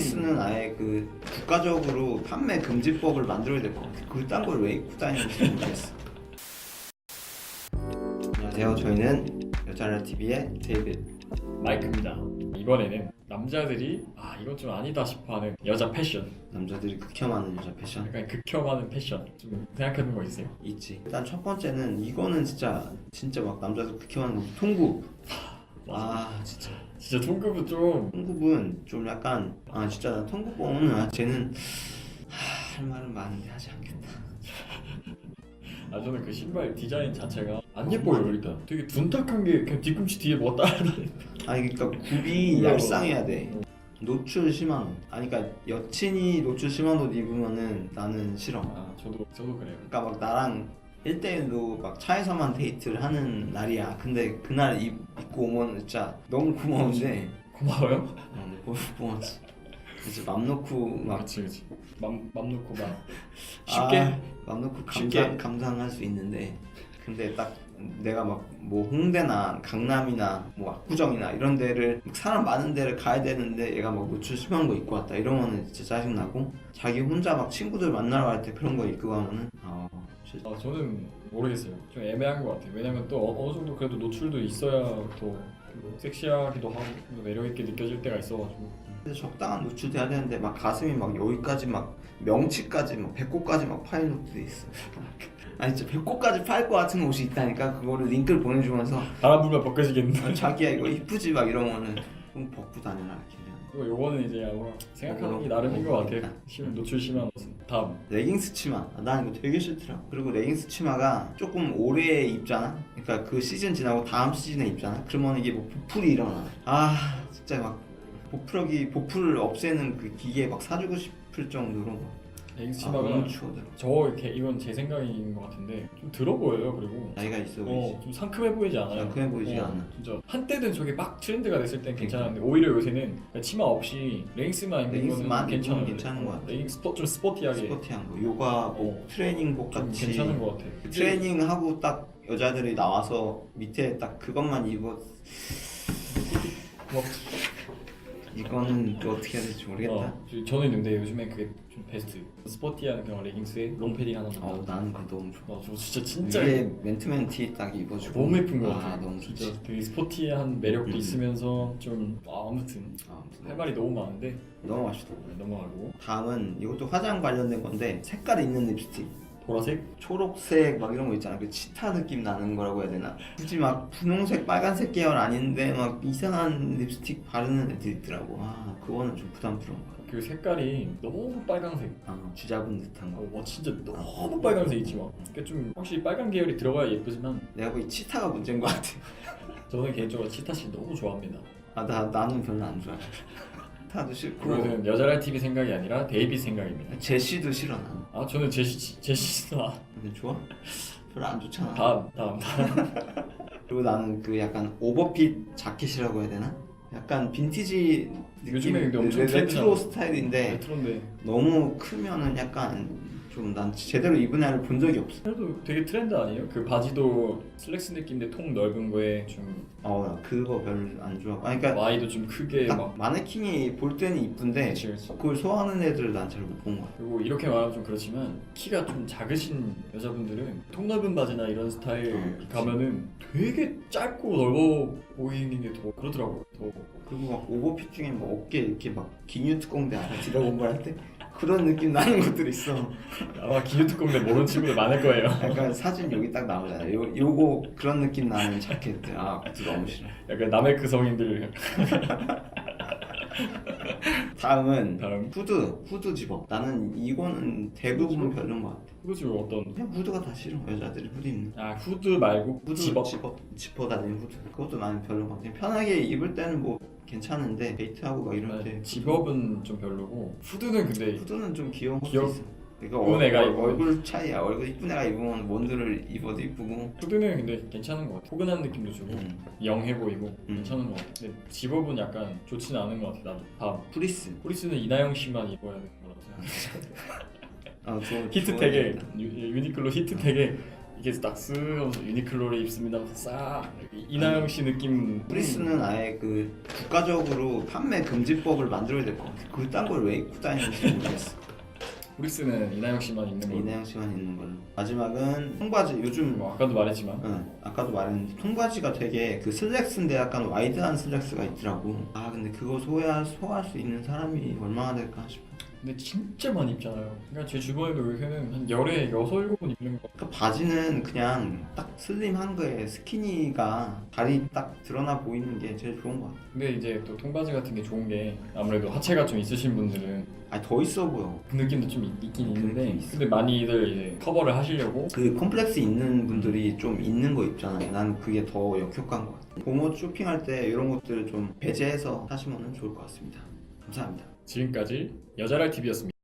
프리스는 아예 그 국가적으로 판매 금지법을 만들어야 될 것 같아. 그딴 걸 왜 입고 다니는지 모르겠어. 안녕하세요. 저희는 여자라 TV의 데이빗. 마이크입니다. 이번에는 남자들이 아 이건 좀 아니다 싶어하는 여자 패션, 남자들이 극혐하는 여자 패션 약간 극혐하는 패션 좀 생각해둔 거 있어요? 있지. 일단 첫 번째는 이거는 진짜 진짜 막 남자들 극혐하는 거 통굽. 아 진짜. 진짜 통급은 좀 통굽은 좀 약간 아 진짜 나 통굽 보면 아 쟤는 하, 할 말은 많은데 하지 않겠다. 아 저는 그 신발 디자인 자체가 안 예뻐요 일단 되게 둔탁한 게 그냥 뒤꿈치 뒤에 뭐가 따라다니 아니 그러니까 굽이 어. 얄쌍해야 돼. 노출 심한 옷. 아니 그러니까 여친이 노출 심한 옷 입으면은 나는 싫어. 아 저도 저도 그래요 그러니까 막 나랑 1대1로 막 차에서만 데이트를 하는 날이야. 근데 그날 입, 입 고 오면 진짜 너무 고마운데 고마워요? 어, 고- 고맙지. 이제 맘 놓고 막 그치 그치 맘, 맘 놓고 막 쉽게 아, 맘 놓고 쉽게. 감상, 감상할 수 있는데 근데 딱 내가 막 뭐 홍대나 강남이나 뭐 압구정이나 이런 데를 사람 많은 데를 가야 되는데 얘가 막 노출 심한 거 입고 왔다 이러면은 진짜 짜증나고 자기 혼자 막 친구들 만나러 갈 때 그런 거 입고 가면은 아 진짜. 아, 저는 모르겠어요. 좀 애매한 것 같아요. 왜냐면 또 어, 어느 정도 그래도 노출도 있어야 더 그리고 섹시하기도 하고 또 매력 있게 느껴질 때가 있어가지고. 근데 적당한 노출 돼야 되는데 막 가슴이 막 여기까지 막 명치까지 막 배꼽까지 막 파인 옷들이 있어 아니 진짜 배꼽까지 파일 것 같은 옷이 있다니까 그거를 링크를 보내주면서 바람 불면 벗겨지겠는데? 아, 자기야 이거 이쁘지? 막 이러면은 좀 벗고 다녀라 이렇게. 그리고 요거는 이제 아마 생각하는 게 나름인 것 같아요. 심, 노출 심한 옷은. 다음. 레깅스 치마. 아, 난 이거 되게 싫더라. 그리고 레깅스 치마가 조금 오래 입잖아? 그러니까 그 시즌 지나고 다음 시즌에 입잖아? 그러면 이게 뭐 보풀이 일어나. 아 진짜 막 보풀기 보풀을 없애는 그 기계 막 사주고 싶을 정도로 막 레깅스 아, 치마가 너무 추워들어 저 이렇게 이건 제 생각인 것 같은데 좀 들어 보여요 그리고 나이가 있어 보이지 어, 좀 상큼해 보이지 않아요? 상큼해 보이지가 어, 않아. 진짜 한때는 저게 막 트렌드가 됐을 땐 괜찮았는데 오히려 요새는 그냥 치마 없이 레깅스만 입는 레깅스만 거는 입으면 괜찮아요. 괜찮은 것 같아. 레깅스 스포, 좀 스포티하게 스포티한 거 요가복 어. 트레이닝복 좀 같이 괜찮은 것 같아. 트레이닝 하고 딱 여자들이 나와서 밑에 딱 그것만 뭐, 이거는 또 어떻게 해야 될지 모르겠다. 어, 저- 저는 근데 요즘에 그게 좀 베스트. 스포티한 그냥 레깅스에 롱패딩 하나 만어 나는 그거 너무 좋아. 어, 저 진짜 진짜 위에 맨투맨 티딱 입어주고. 너무 예쁜 것 아, 같아. 너무 진짜 좋지. 되게 스포티한 매력도 음. 있으면서 좀 아, 아무튼 아, 할 말이 너무 많은데. 너무 맛있다 넘어가고. 다음은 이것도 화장 관련된 건데 색깔이 있는 립스틱 보라색 초록색 막 이런 거 있잖아. 그 치타 느낌 나는 거라고 해야 되나? 굳이 막 분홍색 빨간색 계열 아닌데 막 이상한 립스틱 바르는 애들 있더라고. 아 그거는 좀 부담스러운 거야 그 색깔이 너무 빨강색. 아 쥐잡은 듯한 거. 어, 와 진짜 너무 빨간색 있지 마. 그러니까 좀 확실히 빨간 계열이 들어가야 예쁘지만 내가 보기 치타가 문제인 것 같아. 저는 개인적으로 치타 씨 너무 좋아합니다. 아 나, 나는 별로 안 좋아해. 치타도 싫고. 그것은 여자랄 TV 생각이 아니라 데이비 생각입니다. 제시도 싫어 나는 아 저는 제시 제시나 근데 좋아? 별로 안 좋잖아 다음 다음 다음. 그리고 나는 그 약간 오버핏 자켓이라고 해야 되나? 약간 빈티지 느낌 요즘에 근데 엄청 레- 레트로 트렌드잖아. 스타일인데 레트로인데 너무 크면은 약간 좀 난 제대로 입은 애를 본 적이 없어. 그래도 되게 트렌드 아니에요? 그 바지도 슬랙스 느낌인데 통 넓은 거에 좀 어, 나 그거 별로 안 좋아. 아니, 그러니까 와이도 좀 크게 딱 막 마네킹이 볼 때는 이쁜데 그치, 그치. 그걸 소화하는 애들을 난 잘 못 본 거야. 그리고 이렇게 말하면 좀 그렇지만 키가 좀 작으신 여자분들은 통 넓은 바지나 이런 스타일 어, 그치. 가면은 되게 짧고 넓어 보이는 게 더 그러더라고 더 그리고 막 오버핏 중에 막 어깨 이렇게 막 기뉴 특공대 알아? 드래곤볼 할 때? 그런 느낌 나는 것들 있어. 아마 기뉴특공대 모르는 친구들 많을 거예요 약간 사진 여기 딱 나오잖아. 요, 요거 그런 느낌 나는 자켓들. 아, 그거 너무 싫어. 약간 남의 그 성인들 다음은 다음 후드, 후드 집업. 나는 이거는 대부분 별로인 것 같아. 이거 지금 어떤 그냥 후드가 다 싫어. 여자들이 후드 입는. 아 후드 말고 후드 집업 집업 지퍼 다니는 후드 그것도 나는 별로 것 같아 편하게 입을 때는 뭐 괜찮은데 데이트하고 막 이럴 때 아, 집업은 좀 별로고 후드는 근데 후드는 좀 귀여운 것도 귀여워. 있어 이쁜 얼, 애가 얼, 입으면. 얼굴 차이야 얼굴 이쁜 애가 입으면 원두를 입어도 이쁘고 후드는 근데 괜찮은 것 같아 포근한 느낌도 주고 음. 영해 보이고 음. 괜찮은 것 같아 근데 집업은 약간 좋지는 않은 것 같아 나도 다음 프리스 포리스는 이나영 씨만 입어야 되는 거라고 생각해 아, 저, 히트텍에 유- 유니클로 히트텍에 이게 락스 하면서 유니클로를 입습니다 하면서 싹 이나영 씨 느낌 프리스는 아예 그 국가적으로 판매 금지법을 만들어야 될 것 같아. 그딴 걸 왜 입고 다니는지 모르겠어. 프리스는 이나영 씨만 입는 거 이나영 씨만 있는 걸로. 마지막은 통바지. 요즘 뭐 아까도 말했지만 응, 아까도 말했는데 통바지가 되게 그 슬랙스인데 약간 와이드한 슬랙스가 있더라고. 아 근데 그거 소화할, 소화할 수 있는 사람이 얼마나 될까 싶어. 근데 진짜 많이 입잖아요 그러니까 제 주변에도 요새는 한 열에 여섯 일곱 번 입는 거 그 바지는 그냥 딱 슬림한 거에 스키니가 다리 딱 드러나 보이는 게 제일 좋은 것 같아. 근데 이제 또 통바지 같은 게 좋은 게 아무래도 하체가 좀 있으신 분들은 아니 더 있어 보여. 그 느낌도 좀 있, 있긴 그 있는데 느낌 있어. 근데 많이들 이제 커버를 하시려고 그 컴플렉스 있는 분들이 좀 있는 거 입잖아요. 난 그게 더 역효과인 것 같아. 봄옷 쇼핑할 때 이런 것들을 좀 배제해서 사시면 좋을 것 같습니다. 감사합니다. 지금까지 여자랄 TV였습니다.